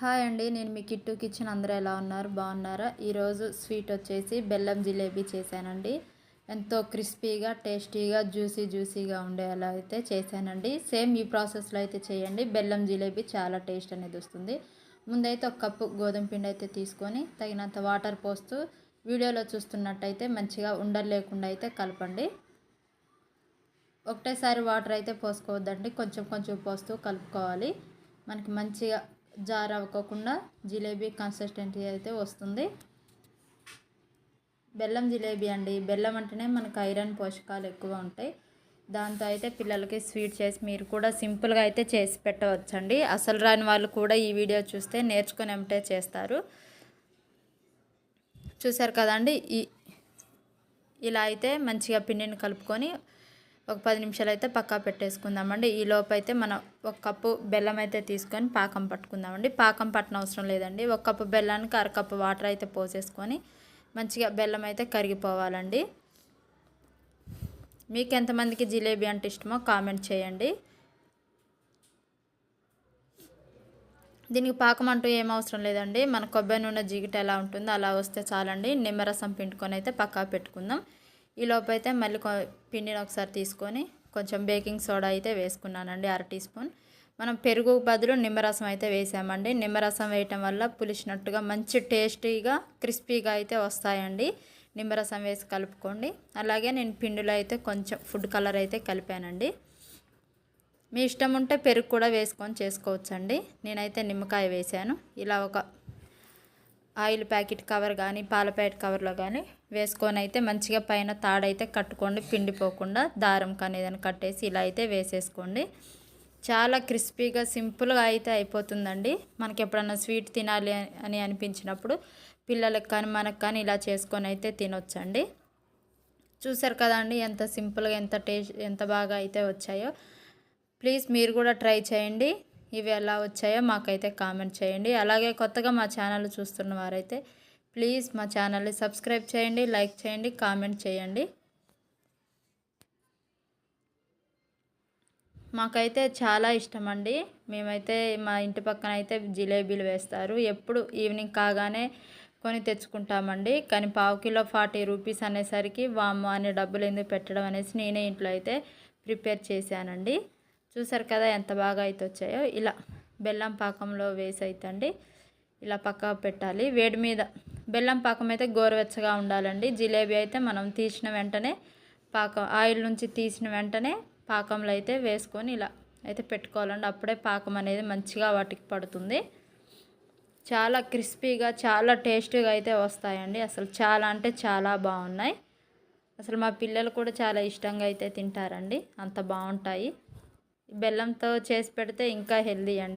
Hi అండి నేను మీ kit kitchen అందరూ ఎలా ఉన్నారు? బాగున్నారా? ఈరోజు స్వీట్ వచ్చేసి బెల్లం జిలేబీ చేశానండి. ఎంతో క్రిస్పీగా టేస్టీగా జ్యూసీ జ్యూసీగా ఉండేలా అయితే చేశానండి. సేమ్ ఈ ప్రాసెస్లో అయితే చేయండి. బెల్లం జిలేబీ చాలా టేస్ట్ అనేది వస్తుంది. ముందైతే ఒక కప్పు గోధుమ పిండి అయితే తీసుకొని తగినంత వాటర్ పోస్తూ వీడియోలో చూస్తున్నట్టయితే మంచిగా ఉండలు లేకుండా అయితే కలపండి. ఒకటేసారి వాటర్ అయితే పోసుకోవద్దండి. కొంచెం కొంచెం పోస్తూ కలుపుకోవాలి. మనకి మంచిగా జార్ అవ్వకుండా జిలేబీ కన్సిస్టెన్సీ అయితే వస్తుంది. బెల్లం జిలేబీ అండి. బెల్లం అంటేనే మనకు ఐరన్ పోషకాలు ఎక్కువ ఉంటాయి. దాంతో అయితే పిల్లలకి స్వీట్ చేసి మీరు కూడా సింపుల్గా అయితే చేసి పెట్టవచ్చండి. అసలు రాని వాళ్ళు కూడా ఈ వీడియో చూస్తే నేర్చుకుని ఏమిటే చేస్తారు. చూసారు కదండి? ఈ ఇలా అయితే మంచిగా పిండిని కలుపుకొని ఒక పది నిమిషాలు అయితే పక్కా పెట్టేసుకుందామండి. ఈ లోపు అయితే మనం ఒక కప్పు బెల్లం అయితే తీసుకొని పాకం పట్టుకుందామండి. పాకం పట్టన అవసరం లేదండి. ఒక కప్పు బెల్లానికి అరకప్పు వాటర్ అయితే పోసేసుకొని మంచిగా బెల్లం అయితే కరిగిపోవాలండి. మీకు ఎంతమందికి జిలేబీ అంటే ఇష్టమో కామెంట్ చేయండి. దీనికి పాకం అంటూ ఏం అవసరం లేదండి. మన కొబ్బరి నూనె జిగిట ఎలా ఉంటుందో అలా వస్తే చాలండి. నిమ్మరసం పిండుకొని అయితే పక్కా పెట్టుకుందాం. ఈ అయితే మళ్ళీ పిండిని ఒకసారి తీసుకొని కొంచెం బేకింగ్ సోడా అయితే వేసుకున్నానండి అర టీ స్పూన్. మనం పెరుగు బదులు నిమ్మరసం అయితే వేసామండి. నిమ్మరసం వేయటం వల్ల పులిసినట్టుగా మంచి టేస్టీగా క్రిస్పీగా అయితే వస్తాయండి. నిమ్మరసం వేసి కలుపుకోండి. అలాగే నేను పిండిలో అయితే కొంచెం ఫుడ్ కలర్ అయితే కలిపానండి. మీ ఇష్టం ఉంటే పెరుగు కూడా వేసుకొని చేసుకోవచ్చండి. నేనైతే నిమ్మకాయ వేసాను. ఇలా ఒక ఆయిల్ ప్యాకెట్ కవర్ కానీ పాల ప్యాకెట్ కవర్లో కానీ వేసుకొని అయితే మంచిగా పైన తాడైతే కట్టుకోండి పిండిపోకుండా దారం కానీ ఏదైనా కట్టేసి ఇలా అయితే వేసేసుకోండి. చాలా క్రిస్పీగా సింపుల్గా అయితే అయిపోతుందండి. మనకి ఎప్పుడన్నా స్వీట్ తినాలి అని అనిపించినప్పుడు పిల్లలకు కానీ మనకు కానీ ఇలా చేసుకొని అయితే తినొచ్చండి. చూసారు కదండి ఎంత సింపుల్గా ఎంత టేస్ట్ ఎంత బాగా అయితే వచ్చాయో. ప్లీజ్ మీరు కూడా ట్రై చేయండి. ఇవి ఎలా వచ్చాయో మాకైతే కామెంట్ చేయండి. అలాగే కొత్తగా మా ఛానల్ చూస్తున్న వారైతే ప్లీజ్ మా ఛానల్ని సబ్స్క్రైబ్ చేయండి లైక్ చేయండి కామెంట్ చేయండి. మాకైతే చాలా ఇష్టం అండి మేమైతే మా ఇంటి పక్కన అయితే జిలేబీలు వేస్తారు. ఎప్పుడు ఈవినింగ్ కాగానే కొని తెచ్చుకుంటామండి. కానీ పావు కిలో ఫార్టీ రూపీస్ అనేసరికి వామ్మ అనే డబ్బులు ఎందుకు పెట్టడం అనేసి నేనే ఇంట్లో అయితే ప్రిపేర్ చేశానండి. చూసారు కదా ఎంత బాగా అయితే వచ్చాయో. ఇలా బెల్లం పాకంలో వేసి అయితే అండి ఇలా పక్క పెట్టాలి. వేడి మీద బెల్లం పాకం అయితే గోరువెచ్చగా ఉండాలండి. జిలేబీ అయితే మనం తీసిన వెంటనే పాకం ఆయిల్ నుంచి తీసిన వెంటనే పాకంలో అయితే వేసుకొని ఇలా అయితే పెట్టుకోవాలండి. అప్పుడే పాకం అనేది మంచిగా వాటికి పడుతుంది. చాలా క్రిస్పీగా చాలా టేస్టీగా అయితే వస్తాయండి. అసలు చాలా అంటే చాలా బాగున్నాయి. అసలు మా పిల్లలు కూడా చాలా ఇష్టంగా అయితే తింటారండి. అంత బాగుంటాయి. బెల్లంతో చేసి పెడితే ఇంకా హెల్దీ అండి.